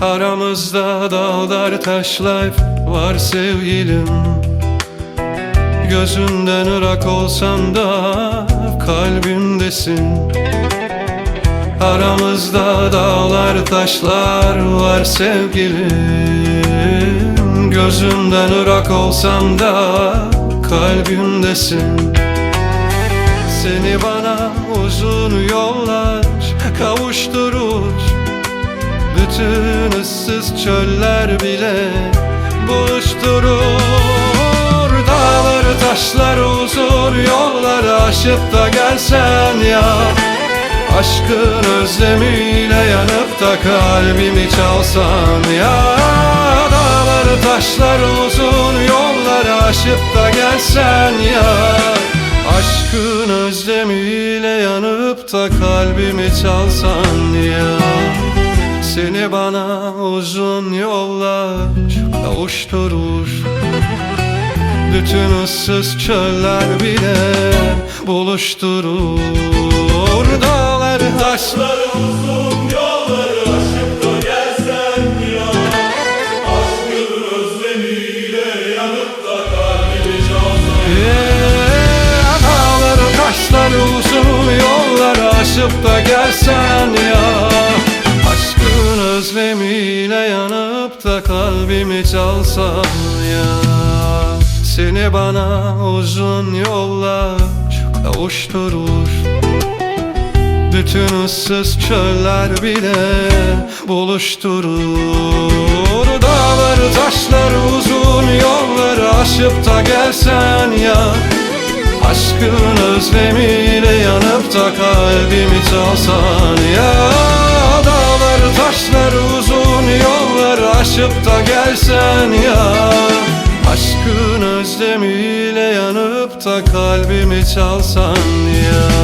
Aramızda dağlar taşlar var sevgilim. Gözünden ırak olsam da kalbimdesin. Aramızda dağlar taşlar var sevgilim. Gözünden ırak olsam da kalbimdesin. Seni bana uzun yollar kavuşturur Bütün ıssız çöller bile buluşturur. Dağları taşları uzun yolları aşıp da gelsen ya. Aşkın özlemiyle yanıp da kalbimi çalsan ya. Dağları taşları uzun yolları aşıp da gelsen ya. Aşkın özlemiyle yanıp da kalbimi çalsan ya Seni bana uzun yollar kavuşturur. Bütün ıssız çöller bile buluşturur. Dağlar taşlar Uzun yolları aşıp da gelsen ya Aşkın özlemiyle yanıp da kalbimi çalsan Yeah, Dağlar taşlar uzun yollar aşıp da gelsen ya kalbimi çalsan ya. Seni bana uzun yollar kavuşturur. Bütün ıssız çöller bile buluşturur. Dağları taşları uzun yolları aşıp da gelsen ya. Aşkın özlemiyle yanıp da kalbimi çalsan ya aşıp da gelsen ya. Aşkın özlemiyle yanıp da kalbimi çalsan ya